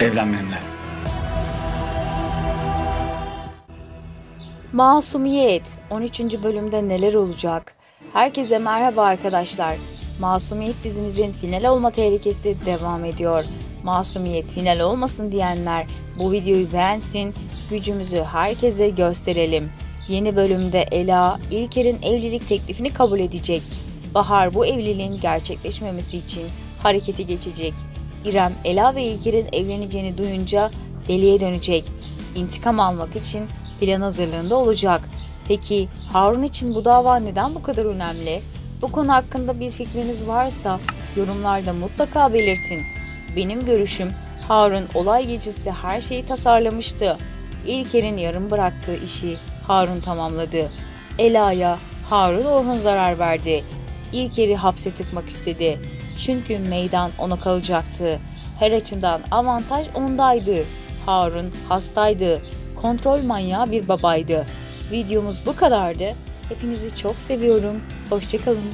Evlen. Masumiyet 13. bölümde neler olacak? Herkese merhaba arkadaşlar. Masumiyet dizimizin final olma tehlikesi devam ediyor. Masumiyet final olmasın diyenler bu videoyu beğensin, gücümüzü herkese gösterelim. Yeni bölümde Ela, İlker'in evlilik teklifini kabul edecek. Bahar bu evliliğin gerçekleşmemesi için harekete geçecek. İrem, Ela ve İlker'in evleneceğini duyunca deliye dönecek. İntikam almak için plan hazırlığında olacak. Peki Harun için bu dava neden bu kadar önemli? Bu konu hakkında bir fikriniz varsa yorumlarda mutlaka belirtin. Benim görüşüm Harun olay gecesi her şeyi tasarlamıştı. İlker'in yarım bıraktığı işi Harun tamamladı. Ela'ya Harun Orhun zarar verdi. İlker'i hapse tıkmak istedi. Çünkü meydan ona kalacaktı. Her açıdan avantaj ondaydı. Harun hastaydı. Kontrol manyağı bir babaydı. Videomuz bu kadardı. Hepinizi çok seviyorum. Hoşçakalın.